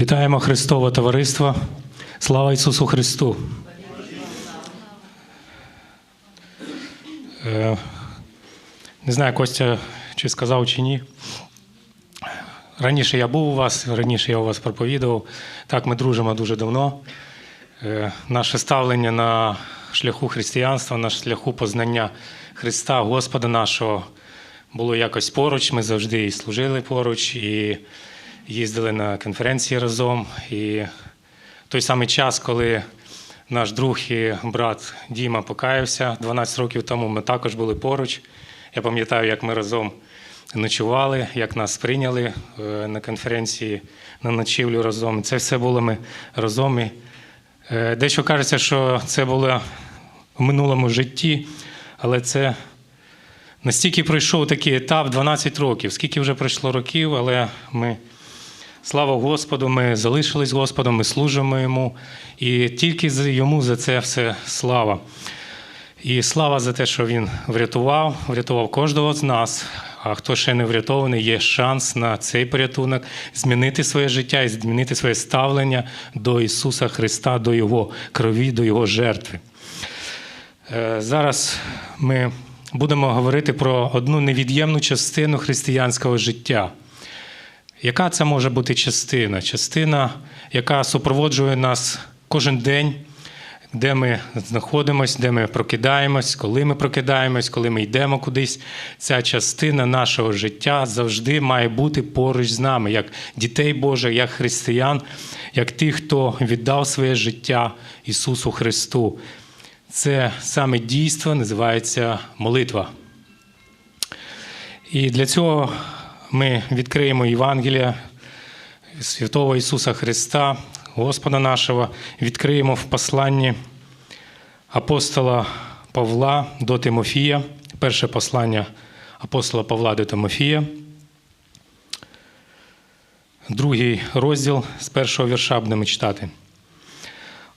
Вітаємо Христове товариство. Слава Ісусу Христу! Е, Не знаю, Костя чи сказав, чи ні. Раніше я був у вас, раніше я у вас проповідував. Так, ми дружимо дуже давно. Е, Наше ставлення на шляху християнства, на шляху познання Христа, Господа нашого, було якось поруч. Ми завжди і служили поруч, і їздили на конференції разом. І той самий час, коли наш друг і брат Діма покаявся 12 років тому, ми також були поруч. Я пам'ятаю, як ми разом ночували, як нас прийняли е, на конференції на ночівлю разом. Це все було ми разом. І е, дещо кажеться, що це було в минулому житті, але це настільки пройшов такий етап 12 років. Скільки вже пройшло років, але ми. Слава Господу, ми залишились Господом, ми служимо Йому, і тільки йому за це все слава. І слава за те, що Він врятував, врятував кожного з нас. А хто ще не врятований, є шанс на цей порятунок змінити своє життя і змінити своє ставлення до Ісуса Христа, до Його крові, до Його жертви. Е, Зараз ми будемо говорити про одну невід'ємну частину християнського життя. Яка це може бути частина? Частина, яка супроводжує нас кожен день, де ми знаходимося, де ми прокидаємось, коли ми прокидаємось, коли ми йдемо кудись. Ця частина нашого життя завжди має бути поруч з нами, як дітей Божих, як християн, як тих, хто віддав своє життя Ісусу Христу. Це саме дійство називається молитва. І для цього ми відкриємо Євангелія святого Ісуса Христа, Господа нашого, відкриємо в посланні апостола Павла до Тимофія, перше послання апостола Павла до Тимофія, другий розділ з першого вірша будемо читати.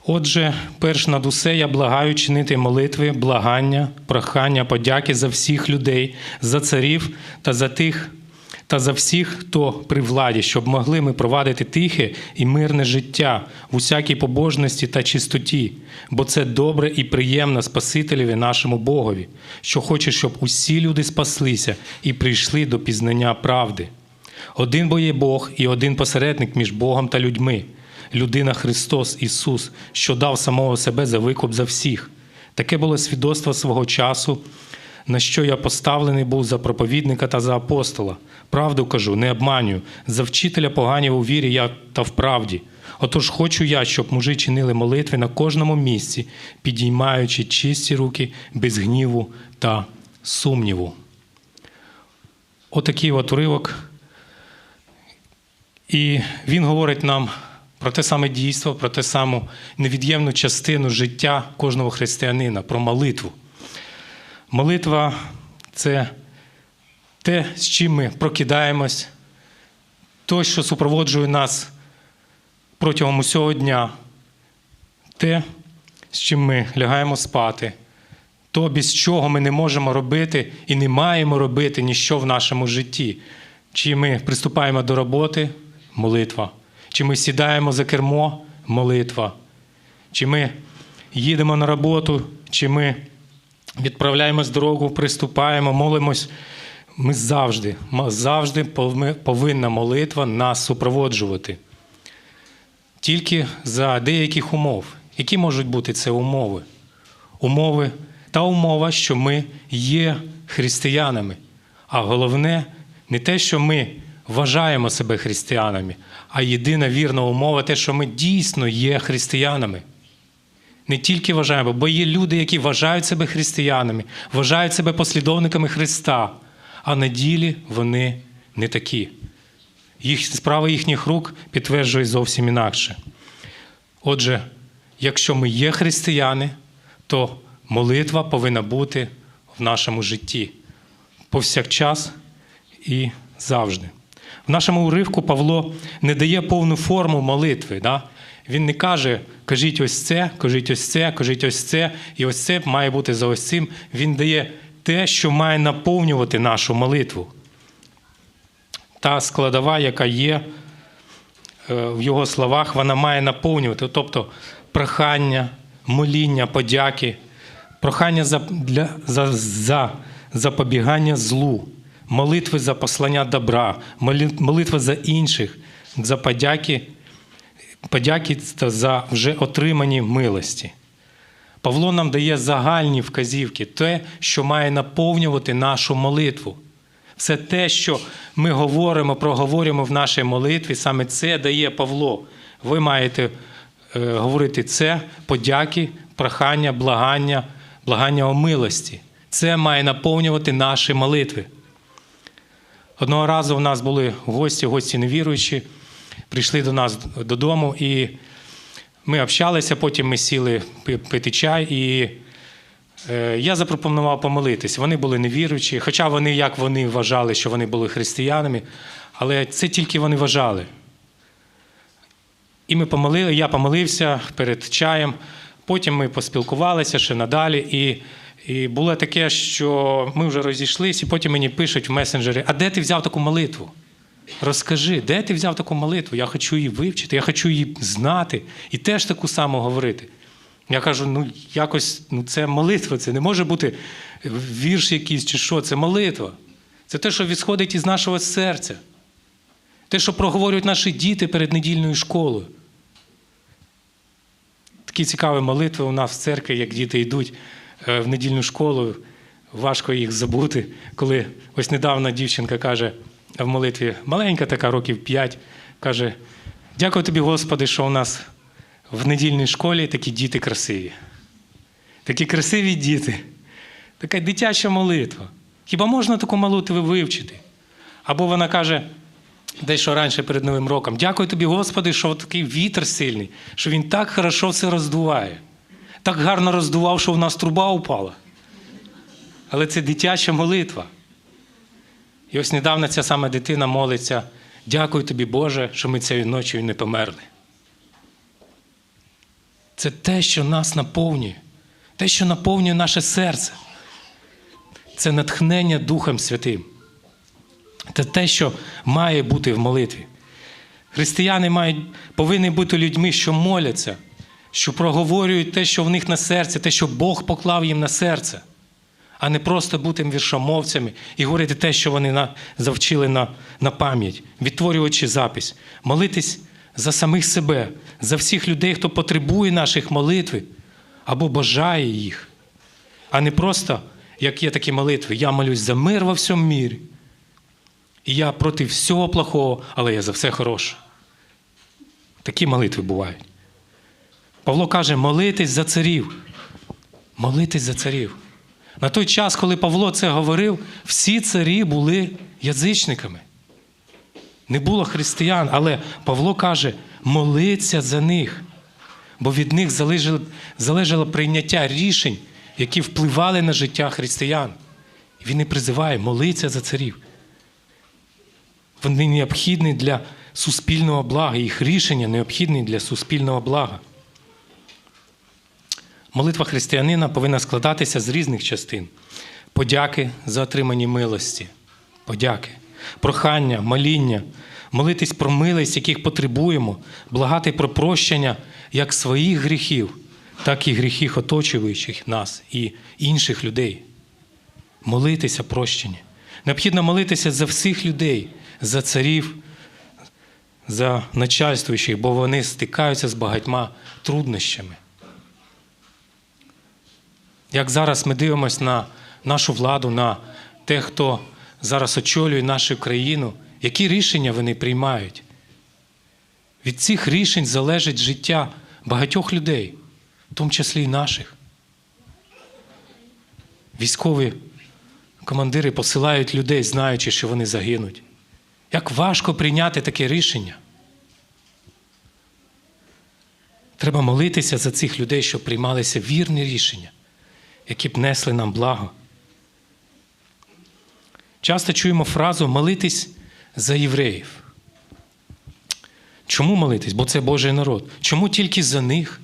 Отже, перш над усе я благаю чинити молитви, благання, прохання, подяки за всіх людей, за царів та за тих, та за всіх, хто при владі, щоб могли ми провадити тихе і мирне життя в усякій побожності та чистоті, бо це добре і приємно Спасителеві нашому Богові, що хоче, щоб усі люди спаслися і прийшли до пізнання правди. Один бо є Бог і один посередник між Богом та людьми, людина Христос Ісус, що дав самого себе за викуп за всіх. Таке було свідоцтво свого часу, на що я поставлений був за проповідника та за апостола. Правду кажу, не обманюю, за вчителя поганів у вірі я та в правді. Отож хочу я, щоб мужі чинили молитви на кожному місці, підіймаючи чисті руки без гніву та сумніву. Отакий от уривок. І він говорить нам про те саме дійство, про те саму невід'ємну частину життя кожного християнина, про молитву. Молитва це те, з чим ми прокидаємось, то, що супроводжує нас протягом усього дня, те, з чим ми лягаємо спати, то, без чого ми не можемо робити і не маємо робити ніщо в нашому житті. Чи ми приступаємо до роботи молитва, чи ми сідаємо за кермо молитва, чи ми їдемо на роботу, чи ми відправляємось дорогу, приступаємо, молимось. Ми завжди, завжди повинна молитва нас супроводжувати. Тільки за деяких умов. Які можуть бути це умови? Умови та умова, що ми є християнами. А головне, не те, що ми вважаємо себе християнами, а єдина вірна умова те, що ми дійсно є християнами. Не тільки вважаємо, бо є люди, які вважають себе християнами, вважають себе послідовниками Христа, а на ділі вони не такі. Їх, справа їхніх рук підтверджує зовсім інакше. Отже, якщо ми є християни, то молитва повинна бути в нашому житті повсякчас і завжди. В нашому уривку Павло не дає повну форму молитви. Да? Він не каже, кажіть ось це, кажіть ось це, кажіть ось це, і ось це має бути за ось цим. Він дає те, що має наповнювати нашу молитву. Та складова, яка є е, в його словах, вона має наповнювати, тобто прохання, моління, подяки, прохання за, для, за, за запобігання злу, молитви за послання добра, молитва за інших, за подяки, подяки за вже отримані милості. Павло нам дає загальні вказівки, те, що має наповнювати нашу молитву. Все те, що ми говоримо, проговорюємо в нашій молитві, саме це дає Павло. Ви маєте е, говорити це, подяки, прохання, благання, благання о милості. Це має наповнювати наші молитви. Одного разу у нас були гості, гості невіруючі, прийшли до нас додому, і ми общалися, потім ми сіли пити чай, і е, я запропонував помолитись. Вони були невіруючі, хоча вони, як вони вважали, що вони були християнами, але це тільки вони вважали. І ми помолили, я помолився перед чаєм, потім ми поспілкувалися ще надалі. І, і було таке, що ми вже розійшлись, і потім мені пишуть в месенджері: а де ти взяв таку молитву? Розкажи, де ти взяв таку молитву? Я хочу її вивчити, я хочу її знати і теж таку саму говорити. Я кажу: ну якось ну, це молитва, це не може бути вірш якийсь чи що, це молитва. Це те, що відсходить із нашого серця. Те, що проговорюють наші діти перед недільною школою. Такі цікаві молитви у нас в церкві, як діти йдуть е, в недільну школу. Важко їх забути, коли ось недавно дівчинка каже в молитві, маленька така, років 5, каже: Дякую тобі, Господи, що у нас в недільній школі такі діти красиві. Такі красиві діти. Така дитяча молитва. Хіба можна таку молитву вивчити? Або вона каже, дещо раніше перед Новим роком, дякую тобі, Господи, що такий вітер сильний, що він так хорошо все роздуває. Так гарно роздував, що в нас труба упала. Але це дитяча молитва. І ось недавно ця сама дитина молиться: дякую тобі, Боже, що ми цією ночі не померли. Це те, що нас наповнює, те, що наповнює наше серце. Це натхнення Духом Святим. Це те, що має бути в молитві. Християни мають, повинні бути людьми, що моляться, що проговорюють те, що в них на серці, те, що Бог поклав їм на серце, а не просто бути віршомовцями і говорити те, що вони на, завчили на, на пам'ять, відтворюючи запись, молитись за самих себе, за всіх людей, хто потребує наших молитви або бажає їх, а не просто, як є такі молитви, я молюсь за мир во всьому мірі. І я проти всього плохого, але я за все хороше. Такі молитви бувають. Павло каже: молитись за царів. Молитись за царів. На той час, коли Павло це говорив, всі царі були язичниками. Не було християн, але Павло каже: молиться за них, бо від них залежало, залежало прийняття рішень, які впливали на життя християн. Він не призиває молиться за царів. Вони необхідні для суспільного блага, їх рішення необхідні для суспільного блага. Молитва християнина повинна складатися з різних частин: подяки за отримані милості, подяки, прохання, моління, молитись про милість, яких потребуємо, благати про прощення як своїх гріхів, так і гріхів оточуючих нас і інших людей. Молитися прощення. Необхідно молитися за всіх людей, за царів, за начальствуючих, бо вони стикаються з багатьма труднощами. Як зараз ми дивимося на нашу владу, на тих, хто зараз очолює нашу країну, які рішення вони приймають? Від цих рішень залежить життя багатьох людей, в тому числі і наших. Військові командири посилають людей, знаючи, що вони загинуть. Як важко прийняти таке рішення. Треба молитися за цих людей, щоб приймалися вірні рішення, які б несли нам благо. Часто чуємо фразу молитись за євреїв. Чому молитись? Бо це Божий народ. Чому тільки за них?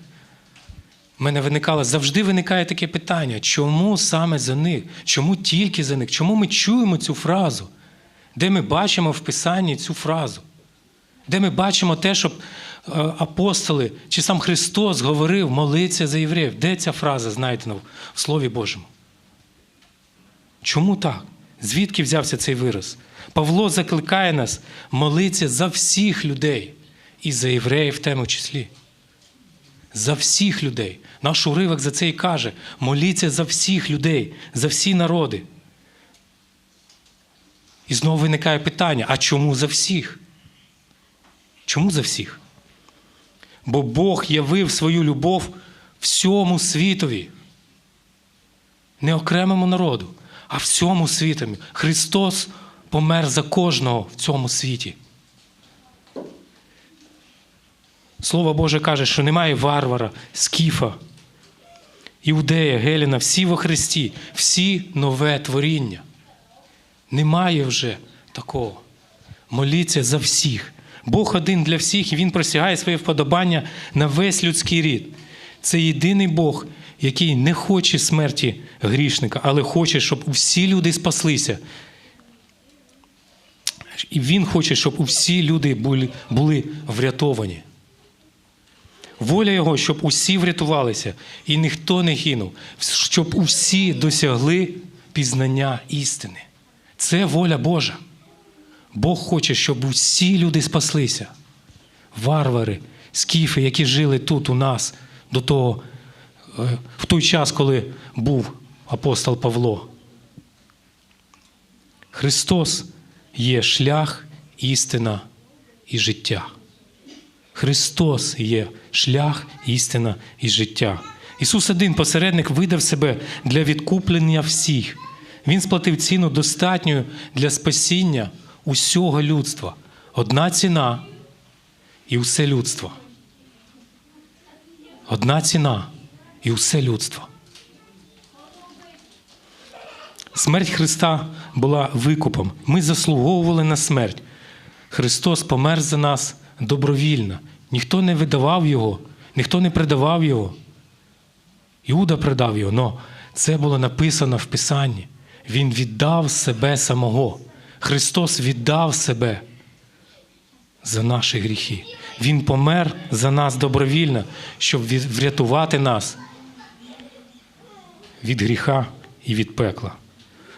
У мене виникало, завжди виникає таке питання, чому саме за них? Чому тільки за них? Чому ми чуємо цю фразу? Де ми бачимо в Писанні цю фразу? Де ми бачимо те, щоб апостоли чи сам Христос говорив молиться за євреїв. Де ця фраза, знаєте, ну, в Слові Божому? Чому так? Звідки взявся цей вираз? Павло закликає нас молитися за всіх людей і за євреїв в тому числі. За всіх людей. Наш уривок за це і каже: моліться за всіх людей, за всі народи. І знову виникає питання: а чому за всіх? Чому за всіх? Бо Бог явив свою любов всьому світові, не окремому народу, а всьому світові. Христос помер за кожного в цьому світі. Слово Боже каже, що немає варвара, скіфа, іудея, Геліна, всі во Христі, всі нове творіння. Немає вже такого. Моліться за всіх. Бог один для всіх, і Він просягає своє вподобання на весь людський рід. Це єдиний Бог, який не хоче смерті грішника, але хоче, щоб усі люди спаслися. І Він хоче, щоб усі люди були, були врятовані. Воля Його, щоб усі врятувалися, і ніхто не гинув, щоб усі досягли пізнання істини. Це воля Божа. Бог хоче, щоб усі люди спаслися. Варвари, скіфи, які жили тут у нас до того, е, в той час, коли був апостол Павло. Христос є шлях, істина і життя. Христос є шлях, істина і життя. Ісус один посередник видав себе для відкуплення всіх. Він сплатив ціну достатньою для спасіння усього людства. Одна ціна і усе людство. Одна ціна і усе людство. Смерть Христа була викупом. Ми заслуговували на смерть. Христос помер за нас добровільно. Ніхто не видавав Його, ніхто не предавав Його. Іуда предав його, але це було написано в Писанні. Він віддав себе самого. Христос віддав себе за наші гріхи. Він помер за нас добровільно, щоб врятувати нас від гріха і від пекла.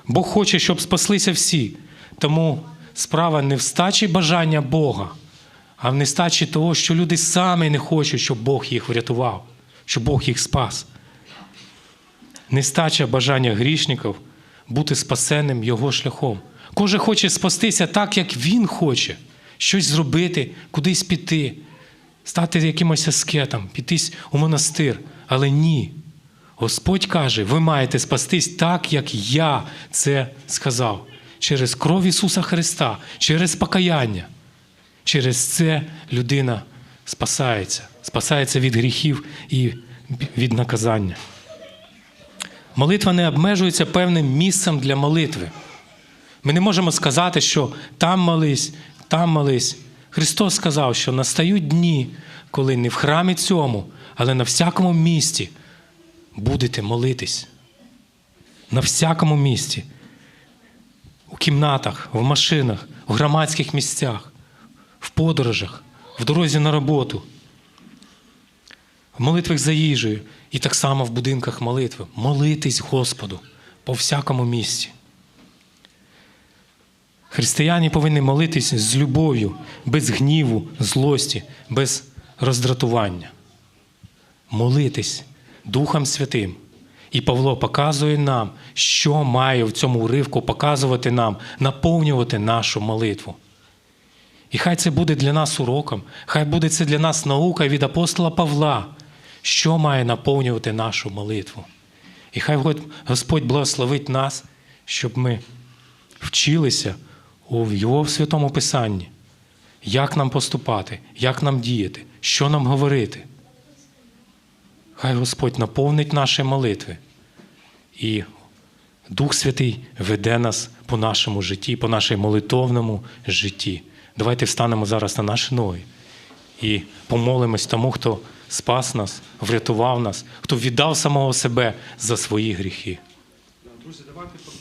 Бог хоче, щоб спаслися всі. Тому справа не в стачі бажання Бога, а в нестачі того, що люди самі не хочуть, щоб Бог їх врятував, щоб Бог їх спас. Нестача бажання грішників бути спасенним Його шляхом. Кожен хоче спастися так, як він хоче, щось зробити, кудись піти, стати якимось аскетом, піти у монастир. Але ні. Господь каже, ви маєте спастись так, як я це сказав, через кров Ісуса Христа, через покаяння. Через це людина спасається, спасається від гріхів і від наказання. Молитва не обмежується певним місцем для молитви. Ми не можемо сказати, що там молись, там молись. Христос сказав, що настають дні, коли не в храмі цьому, але на всякому місці будете молитись. На всякому місці. У кімнатах, в машинах, в громадських місцях, в подорожах, в дорозі на роботу, в молитвах за їжею і так само в будинках молитви. Молитись Господу по всякому місці. Християни повинні молитись з любов'ю, без гніву, злості, без роздратування. Молитись Духом Святим. І Павло показує нам, що має в цьому уривку показувати нам, наповнювати нашу молитву. І хай це буде для нас уроком, хай буде це для нас наука від апостола Павла, що має наповнювати нашу молитву. І хай Господь благословить нас, щоб ми вчилися у Його святому Писанні, як нам поступати, як нам діяти, що нам говорити. Хай Господь наповнить наші молитви. І Дух Святий веде нас по нашому житті, по нашому молитовному житті. Давайте встанемо зараз на наші ноги і помолимось тому, хто спас нас, врятував нас, хто віддав самого себе за свої гріхи. Друзі, давайте